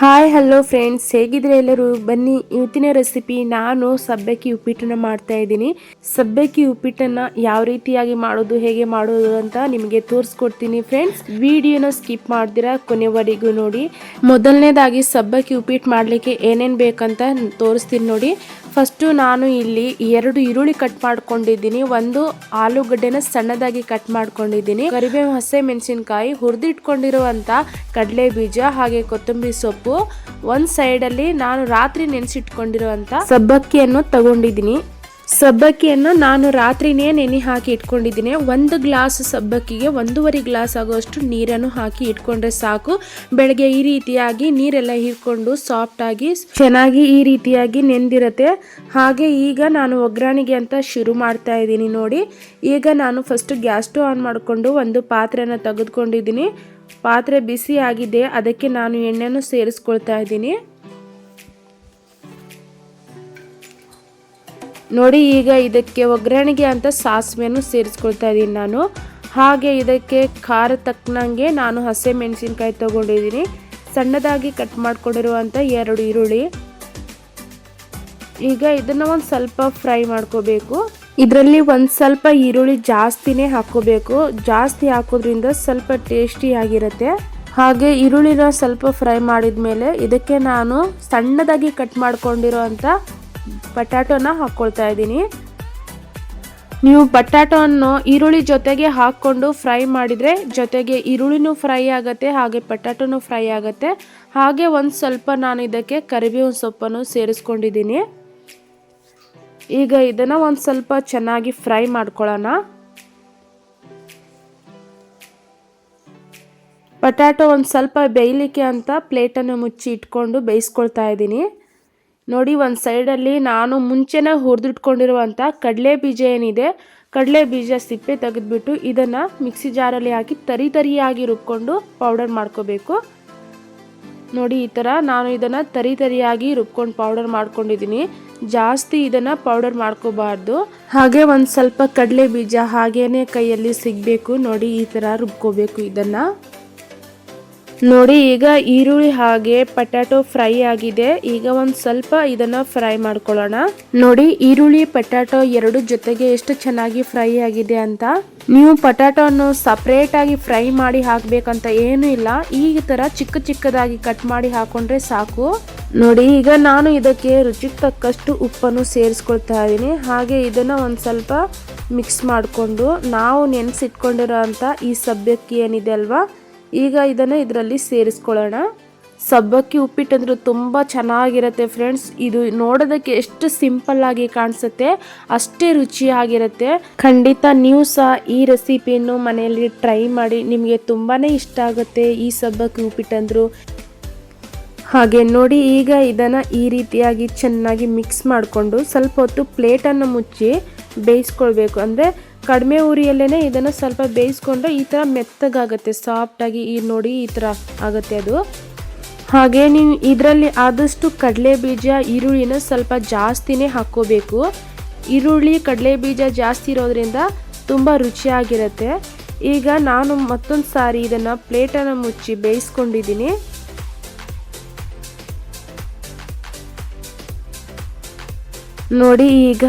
Hi hello friends ಹೇಗಿದ್ರೆ ಎಲ್ಲರೂ? ಬನ್ನಿ, ಇವತ್ತಿನ ರೆಸಿಪಿ ನಾನು ಸಬ್ಬಕ್ಕಿ ಉಪ್ಪಿಟ್ಟನ್ನ ಮಾಡ್ತಾ ಇದ್ದೀನಿ. ಸಬ್ಬಕ್ಕಿ ಉಪ್ಪಿಟ್ಟನ್ನ ಯಾವ ರೀತಿಯಾಗಿ ಮಾಡೋದು, ಹೇಗೆ ಮಾಡೋದು ಅಂತ ನಿಮಗೆ ತೋರಿಸ್ಕೊಡ್ತೀನಿ ಫ್ರೆಂಡ್ಸ್ ವಿಡಿಯೋನ ಸ್ಕಿಪ್ ಮಾಡ್ದಿರಾ ಕೊನೆವರೆಗೂ ನೋಡಿ. ಮೊದಲನೇದಾಗಿ ಸಬ್ಬಕ್ಕಿ ಉಪ್ಪಿಟ್ಟು ಮಾಡಲಿಕ್ಕೆ ಏನೇನು ಬೇಕಂತ ತೋರಿಸ್ತೀನಿ ನೋಡಿ. ಫಸ್ಟು ನಾನು ಇಲ್ಲಿ ಎರಡು ಈರುಳ್ಳಿ ಕಟ್ ಮಾಡ್ಕೊಂಡಿದ್ದೀನಿ. ಒಂದು ಆಲೂಗಡ್ಡೆನ ಸಣ್ಣದಾಗಿ ಕಟ್ ಮಾಡ್ಕೊಂಡಿದ್ದೀನಿ. ಕರಿಬೇವು ಹಸೆ ಮೆಣಸಿನ್ಕಾಯಿ ಹುರಿದಿಟ್ಕೊಂಡಿರುವಂಥ ಕಡಲೆ ಬೀಜ ಹಾಗೆ ಕೊತ್ತಂಬರಿ ಸೊಪ್ಪು ಒಂದ್ ಸೈಡ್ ಅಲ್ಲಿ ನಾನು ರಾತ್ರಿ ನೆನೆಸಿಟ್ಕೊಂಡಿರುವಂಥ ಸಬ್ಬಕ್ಕಿಯನ್ನು ತಗೊಂಡಿದ್ದೀನಿ. ಸಬ್ಬಕ್ಕಿಯನ್ನು ನಾನು ರಾತ್ರಿನೇ ನೆನೆ ಹಾಕಿ ಇಟ್ಕೊಂಡಿದ್ದೀನಿ. ಒಂದು ಗ್ಲಾಸ್ ಸಬ್ಬಕ್ಕಿಗೆ ಒಂದೂವರೆ ಗ್ಲಾಸ್ ಆಗುವಷ್ಟು ನೀರನ್ನು ಹಾಕಿ ಇಟ್ಕೊಂಡ್ರೆ ಸಾಕು. ಬೆಳಗ್ಗೆ ಈ ರೀತಿಯಾಗಿ ನೀರೆಲ್ಲ ಹೀರ್ಕೊಂಡು ಸಾಫ್ಟ್ ಆಗಿ ಚೆನ್ನಾಗಿ ಈ ರೀತಿಯಾಗಿ ನೆಂದಿರತ್ತೆ. ಹಾಗೆ ಈಗ ನಾನು ಒಗ್ಗರಣೆಗೆ ಅಂತ ಶುರು ಮಾಡ್ತಾ ಇದ್ದೀನಿ ನೋಡಿ. ಈಗ ನಾನು ಫಸ್ಟ್ ಗ್ಯಾಸ್ ಸ್ಟವ್ ಆನ್ ಮಾಡಿಕೊಂಡು ಒಂದು ಪಾತ್ರೆನ ತೆಗೆದುಕೊಂಡಿದ್ದೀನಿ. ಪಾತ್ರೆ ಬಿಸಿ ಆಗಿದೆ, ಅದಕ್ಕೆ ನಾನು ಎಣ್ಣೆಯನ್ನು ಸೇರಿಸ್ಕೊಳ್ತಾ ಇದ್ದೀನಿ. ನೋಡಿ, ಈಗ ಇದಕ್ಕೆ ಒಗ್ಗರಣೆಗೆ ಅಂತ ಸಾಸಿವೆಯನ್ನು ಸೇರಿಸ್ಕೊಳ್ತಾ ಇದ್ದೀನಿ ನಾನು. ಹಾಗೆ ಇದಕ್ಕೆ ಖಾರ ತಕ್ಕನಂಗೆ ನಾನು ಹಸಿ ಮೆಣಸಿನ್ಕಾಯಿ ತೊಗೊಂಡಿದ್ದೀನಿ. ಸಣ್ಣದಾಗಿ ಕಟ್ ಮಾಡಿಕೊಂಡಿರುವಂಥ ಎರಡು ಈರುಳ್ಳಿ. ಈಗ ಇದನ್ನು ಒಂದು ಸ್ವಲ್ಪ ಫ್ರೈ ಮಾಡ್ಕೋಬೇಕು. ಇದರಲ್ಲಿ ಒಂದು ಸ್ವಲ್ಪ ಈರುಳ್ಳಿ ಜಾಸ್ತಿನೇ ಹಾಕೋಬೇಕು ಜಾಸ್ತಿ ಹಾಕೋದ್ರಿಂದ ಸ್ವಲ್ಪ ಟೇಸ್ಟಿ ಆಗಿರುತ್ತೆ. ಹಾಗೆ ಈರುಳ್ಳಿನ ಸ್ವಲ್ಪ ಫ್ರೈ ಮಾಡಿದ ಮೇಲೆ ಇದಕ್ಕೆ ನಾನು ಸಣ್ಣದಾಗಿ ಕಟ್ ಮಾಡ್ಕೊಂಡಿರೋ ಬಟಾಟೋನ ಹಾಕ್ಕೊಳ್ತಾ ಇದ್ದೀನಿ. ನೀವು ಬಟಾಟೋವನ್ನು ಈರುಳ್ಳಿ ಜೊತೆಗೆ ಹಾಕ್ಕೊಂಡು ಫ್ರೈ ಮಾಡಿದರೆ ಜೊತೆಗೆ ಈರುಳ್ಳಿನೂ ಫ್ರೈ ಆಗುತ್ತೆ, ಹಾಗೆ ಬಟಾಟೋನೂ ಫ್ರೈ ಆಗುತ್ತೆ. ಹಾಗೆ ಒಂದು ಸ್ವಲ್ಪ ನಾನು ಇದಕ್ಕೆ ಕರಿಬೇವಿನ ಸೊಪ್ಪನ್ನು ಸೇರಿಸ್ಕೊಂಡಿದ್ದೀನಿ. ಈಗ ಇದನ್ನು ಒಂದು ಸ್ವಲ್ಪ ಚೆನ್ನಾಗಿ ಫ್ರೈ ಮಾಡ್ಕೊಳ್ಳೋಣ ಪಟಾಟೊ ಒಂದು ಸ್ವಲ್ಪ ಬೇಯಲಿಕ್ಕೆ ಅಂತ ಪ್ಲೇಟನ್ನು ಮುಚ್ಚಿ ಇಟ್ಕೊಂಡು ಬೇಯಿಸ್ಕೊಳ್ತಾ ಇದ್ದೀನಿ. ನೋಡಿ, ಒಂದು ಸೈಡಲ್ಲಿ ನಾನು ಮುಂಚೆನೇ ಹುರಿದಿಟ್ಕೊಂಡಿರುವಂಥ ಕಡಲೆ ಬೀಜ ಏನಿದೆ, ಕಡಲೆ ಬೀಜ ಸಿಪ್ಪೆ ತೆಗೆದುಬಿಟ್ಟು ಇದನ್ನು ಮಿಕ್ಸಿ ಜಾರಲ್ಲಿ ಹಾಕಿ ತರಿ ತರಿಯಾಗಿ ರುಬ್ಕೊಂಡು ಪೌಡರ್ ಮಾಡ್ಕೋಬೇಕು. ನೋಡಿ, ಈ ಥರ ನಾನು ಇದನ್ನು ತರಿ ತರಿಯಾಗಿ ರುಬ್ಕೊಂಡು ಪೌಡರ್ ಮಾಡ್ಕೊಂಡಿದ್ದೀನಿ. ಜಾಸ್ತಿ ಇದನ್ನು ಪೌಡರ್ ಮಾಡ್ಕೋಬಾರ್ದು. ಹಾಗೆ ಒಂದು ಸ್ವಲ್ಪ ಕಡಲೆ ಬೀಜ ಹಾಗೇನೆ ಕೈಯಲ್ಲಿ ಸಿಗಬೇಕು. ನೋಡಿ ಈ ಥರ ರುಬ್ಕೋಬೇಕು ಇದನ್ನು. ನೋಡಿ ಈಗ ಈರುಳ್ಳಿ ಹಾಗೆ ಪಟಾಟೊ ಫ್ರೈ ಆಗಿದೆ. ಈಗ ಒಂದು ಸ್ವಲ್ಪ ಇದನ್ನ ಫ್ರೈ ಮಾಡ್ಕೊಳ್ಳೋಣ. ನೋಡಿ ಈರುಳ್ಳಿ ಪಟಾಟೊ ಎರಡು ಜೊತೆಗೆ ಎಷ್ಟು ಚೆನ್ನಾಗಿ ಫ್ರೈ ಆಗಿದೆ ಅಂತ. ನೀವು ಪಟಾಟೋನು ಸಪ್ರೇಟಾಗಿ ಫ್ರೈ ಮಾಡಿ ಹಾಕಬೇಕಂತ ಏನು ಇಲ್ಲ. ಈ ತರ ಚಿಕ್ಕ ಚಿಕ್ಕದಾಗಿ ಕಟ್ ಮಾಡಿ ಹಾಕೊಂಡ್ರೆ ಸಾಕು. ನೋಡಿ, ಈಗ ನಾನು ಇದಕ್ಕೆ ರುಚಿಗೆ ತಕ್ಕಷ್ಟು ಉಪ್ಪನ್ನು ಸೇರಿಸ್ಕೊಳ್ತಾ ಇದ್ದೀನಿ. ಹಾಗೆ ಇದನ್ನು ಒಂದು ಸ್ವಲ್ಪ ಮಿಕ್ಸ್ ಮಾಡಿಕೊಂಡು ನಾವು ನೆನೆಸಿಟ್ಕೊಂಡಿರೋ ಅಂತ ಈ ಸಬ್ಬಕ್ಕಿ ಏನಿದೆ ಅಲ್ವಾ, ಈಗ ಇದನ್ನು ಇದರಲ್ಲಿ ಸೇರಿಸ್ಕೊಳ್ಳೋಣ. ಸಬ್ಬಕ್ಕಿ ಉಪ್ಪಿಟ್ಟಂದ್ರೆ ತುಂಬ ಚೆನ್ನಾಗಿರುತ್ತೆ ಫ್ರೆಂಡ್ಸ್ ಇದು ನೋಡೋದಕ್ಕೆ ಎಷ್ಟು ಸಿಂಪಲ್ ಆಗಿ ಕಾಣಿಸುತ್ತೆ, ಅಷ್ಟೇ ರುಚಿಯಾಗಿರುತ್ತೆ. ಖಂಡಿತ ನೀವು ಸಹ ಈ ರೆಸಿಪಿಯನ್ನು ಮನೆಯಲ್ಲಿ ಟ್ರೈ ಮಾಡಿ, ನಿಮಗೆ ತುಂಬಾ ಇಷ್ಟ ಆಗುತ್ತೆ ಈ ಸಬ್ಬಕ್ಕಿ ಉಪ್ಪಿಟ್ಟಂದ್ರು. ಹಾಗೆ ನೋಡಿ, ಈಗ ಇದನ್ನು ಈ ರೀತಿಯಾಗಿ ಚೆನ್ನಾಗಿ ಮಿಕ್ಸ್ ಮಾಡಿಕೊಂಡು ಸ್ವಲ್ಪ ಹೊತ್ತು ಪ್ಲೇಟನ್ನು ಮುಚ್ಚಿ ಬೇಯಿಸ್ಕೊಳ್ಬೇಕು. ಅಂದರೆ ಕಡಿಮೆ ಉರಿಯಲ್ಲೇ ಇದನ್ನು ಸ್ವಲ್ಪ ಬೇಯಿಸ್ಕೊಂಡ್ರೆ ಈ ಥರ ಮೆತ್ತಗಾಗುತ್ತೆ ಸಾಫ್ಟಾಗಿ ಈ ನೋಡಿ ಈ ಥರ ಆಗುತ್ತೆ ಅದು. ಹಾಗೆ ನೀವು ಇದರಲ್ಲಿ ಆದಷ್ಟು ಕಡಲೆ ಬೀಜ ಈರುಳ್ಳಿನ ಸ್ವಲ್ಪ ಜಾಸ್ತಿನೇ ಹಾಕ್ಕೋಬೇಕು. ಈರುಳ್ಳಿ ಕಡಲೆ ಬೀಜ ಜಾಸ್ತಿ ಇರೋದ್ರಿಂದ ತುಂಬ ರುಚಿಯಾಗಿರುತ್ತೆ. ಈಗ ನಾನು ಮತ್ತೊಂದು ಸಾರಿ ಇದನ್ನು ಪ್ಲೇಟನ್ನು ಮುಚ್ಚಿ ಬೇಯಿಸ್ಕೊಂಡಿದ್ದೀನಿ. ನೋಡಿ ಈಗ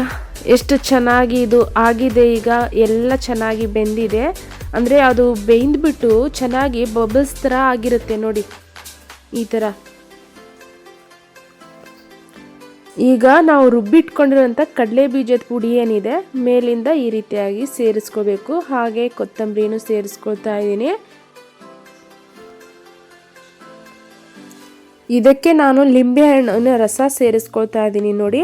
ಎಷ್ಟು ಚೆನ್ನಾಗಿ ಇದು ಆಗಿದೆ ಈಗ. ಎಲ್ಲ ಚೆನ್ನಾಗಿ ಬೆಂದಿದೆ. ಅಂದರೆ ಅದು ಬೆಂದ್ಬಿಟ್ಟು ಚೆನ್ನಾಗಿ ಬಬಲ್ಸ್ ಥರ ಆಗಿರುತ್ತೆ ನೋಡಿ. ಈ ಥರ. ಈಗ ನಾವು ರುಬ್ಬಿಟ್ಕೊಂಡಿರುವಂಥ ಕಡಲೆ ಬೀಜದ ಪುಡಿ ಏನಿದೆ, ಮೇಲಿಂದ ಈ ರೀತಿಯಾಗಿ ಸೇರಿಸ್ಕೋಬೇಕು. ಹಾಗೆ ಕೊತ್ತಂಬರಿನೂ ಸೇರಿಸ್ಕೊಳ್ತಾ ಇದ್ದೀನಿ. ಇದಕ್ಕೆ ನಾನು ಲಿಂಬೆ ಹಣ್ಣಿನ ರಸ ಸೇರಿಸ್ಕೊಳ್ತಾ ಇದ್ದೀನಿ ನೋಡಿ.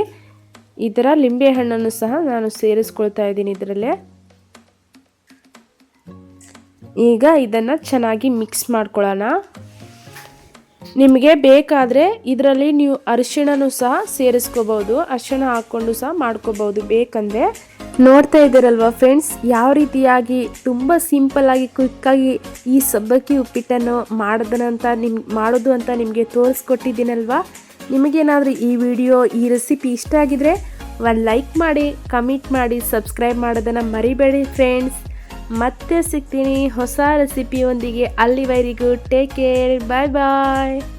ಈ ಥರ ಲಿಂಬೆ ಹಣ್ಣನ್ನು ಸಹ ನಾನು ಸೇರಿಸ್ಕೊಳ್ತಾ ಇದ್ದೀನಿ ಇದರಲ್ಲೇ. ಈಗ ಇದನ್ನು ಚೆನ್ನಾಗಿ ಮಿಕ್ಸ್ ಮಾಡ್ಕೊಳ್ಳೋಣ. ನಿಮಗೆ ಬೇಕಾದರೆ ಇದರಲ್ಲಿ ನೀವು ಅರಿಶಿಣನೂ ಸಹ ಸೇರಿಸ್ಕೋಬೋದು, ಅರಿಶಿಣ ಹಾಕ್ಕೊಂಡು ಸಹ ಮಾಡ್ಕೋಬೋದು ಬೇಕಂದರೆ. ನೋಡ್ತಾ ಇದ್ದೀರಲ್ವ ಫ್ರೆಂಡ್ಸ್ ಯಾವ ರೀತಿಯಾಗಿ ತುಂಬ ಸಿಂಪಲ್ಲಾಗಿ ಕ್ವಿಕ್ಕಾಗಿ ಈ ಸಬ್ಬಕ್ಕಿ ಉಪ್ಪಿಟ್ಟನ್ನು ಮಾಡ್ದನಂತ ನಿಮ್ ಮಾಡೋದು ಅಂತ ನಿಮಗೆ ತೋರಿಸ್ಕೊಟ್ಟಿದ್ದೀನಲ್ವಾ? ನಿಮಗೇನಾದರೂ ಈ ವಿಡಿಯೋ, ಈ ರೆಸಿಪಿ ಇಷ್ಟ ಆಗಿದ್ರೆ ಒಂದು ಲೈಕ್ ಮಾಡಿ ಕಮೆಂಟ್ ಮಾಡಿ ಸಬ್ಸ್ಕ್ರೈಬ್ ಮಾಡೋದನ್ನು ಮರಿಬೇಡಿ ಫ್ರೆಂಡ್ಸ್ ಮತ್ತೆ ಸಿಗ್ತೀನಿ ಹೊಸ ರೆಸಿಪಿಯೊಂದಿಗೆ ಅಲ್ಲಿವರೆಗೂ ಟೇಕ್ ಕೇರ್ ಬಾಯ್ ಬಾಯ್